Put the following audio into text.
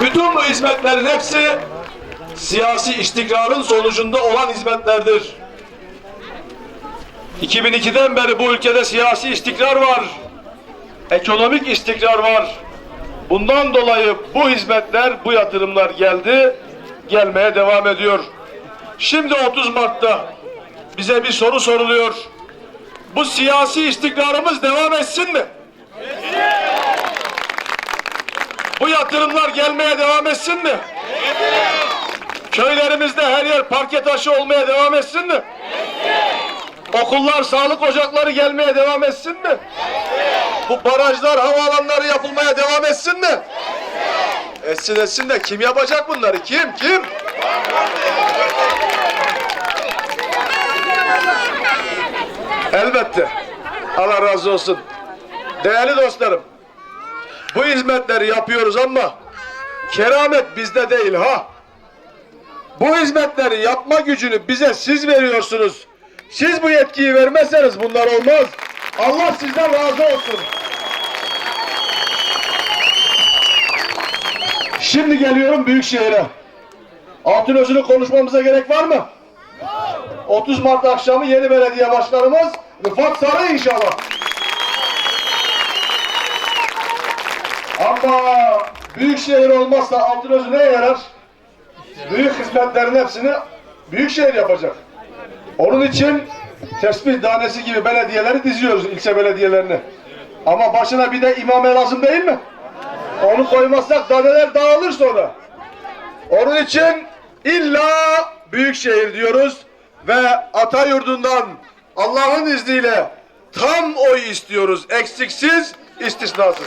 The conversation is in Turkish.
Bütün bu hizmetlerin hepsi siyasi istikrarın sonucunda olan hizmetlerdir. 2002'den beri bu ülkede siyasi istikrar var. Ekonomik istikrar var. Bundan dolayı bu hizmetler, bu yatırımlar geldi, gelmeye devam ediyor. Şimdi 30 Mart'ta bize bir soru soruluyor. Bu siyasi istikrarımız devam etsin mi? Bu yatırımlar gelmeye devam etsin mi? Köylerimizde her yer parke taşı olmaya devam etsin mi? Okullar, sağlık ocakları gelmeye devam etsin mi? Bu barajlar, havaalanları yapılmaya devam etsin mi? Etsin etsin de kim yapacak bunları? Kim? Kim? Elbette. Allah razı olsun. Değerli dostlarım, bu hizmetleri yapıyoruz ama keramet bizde değil ha. Bu hizmetleri yapma gücünü bize siz veriyorsunuz. Siz bu yetkiyi vermezseniz bunlar olmaz. Allah sizden razı olsun. Şimdi geliyorum Büyükşehir'e. Altınözü'nü konuşmamıza gerek var mı? 30 Mart akşamı yeni belediye başkanımız Rıfat Sarı inşallah. Ama Büyükşehir olmazsa Altınözü neye yarar? Büyük hizmetlerin hepsini Büyükşehir yapacak. Onun için tespih tanesi gibi belediyeleri diziyoruz ilçe belediyelerini. Ama başına bir de imame lazım değil mi? Onu koymazsak daneler dağılır sonra. Onun için illa Büyükşehir diyoruz ve ata yurdundan Allah'ın izniyle tam oy istiyoruz. Eksiksiz, istisnasız.